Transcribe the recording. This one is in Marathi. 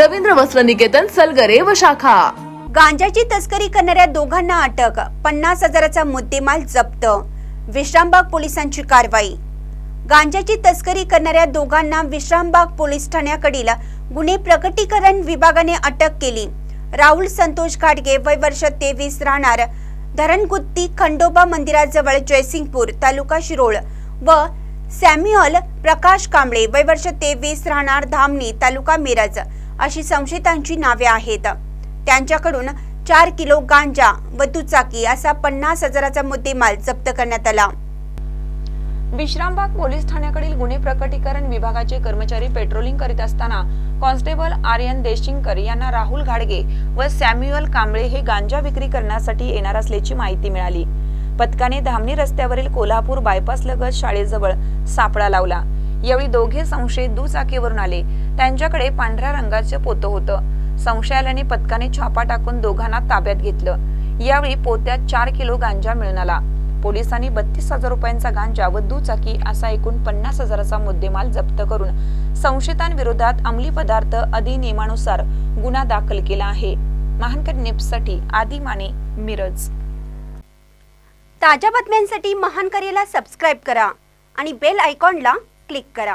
रवींद्र वस्त्र निकेतन सलगरे व शाखा. गांजाची तस्करी करणाऱ्या दोघांना अटक पन्नास हजाराचा मुद्देमाल जप्त विश्रामबाग पोलिसांची कारवाई. गांजाची तस्करी करणाऱ्या दोघांना विश्रामबाग पोलीस ठाण्याकडील गुन्हे प्रकटीकरण विभागाने अटक केली. राहुल संतोष घाटगे वय वर्ष तेवीस राहणार धरणगुत्ती खंडोबा मंदिराजवळ जयसिंगपूर तालुका शिरोळ व सॅम्युअल प्रकाश कांबळे वय वर्ष तेवीस राहणार धामणी तालुका मिरज. अशी संशयितांची नावे आहेत. त्यांच्याकडून चार किलो गांजा व दुचाकी असा पन्नास हजाराचा मुद्देमाल जप्त करण्यात आला. विश्रामबाग पोलीस ठाण्याकडील गुन्हे प्रकटीकरण विभागाचे कर्मचारी पेट्रोलिंग करीत असताना कॉन्स्टेबल आर्यन देशिंगकर यांना राहुल घाडगे व सॅम्युअल कांबळे हे गांजा विक्री करण्यासाठी येणार असल्याची माहिती मिळाली. पथकाने धामणी रस्त्यावरील कोल्हापूर बायपास लगत शाळेजवळ सापळा लावला. यावेळी दोघे संशयित दुचाकीवरून आले. त्यांच्याकडे पांढऱ्या रंगाचं पोतं होतं. संशयालाने पथकाने छापा टाकून दोघांना ताब्यात घेतलं. यावेळी पोत्यात चार किलो गांजा मिळून आला. पोलिसांनी बत्तीस हजार रुपयांचा गांजा व दुचाकी असा एकूण पन्नास हजाराचा मुद्देमाल जप्त करून संशयितांविरोधात अंमली पदार्थ अधिनियमानुसार गुन्हा दाखल केला आहे. महानकर निप्ससाठी आदी माने मिरज. ताज्या बातम्यांसाठी महानकरेला सबस्क्राईब करा आणि बेल आयकॉनला क्लिक करा.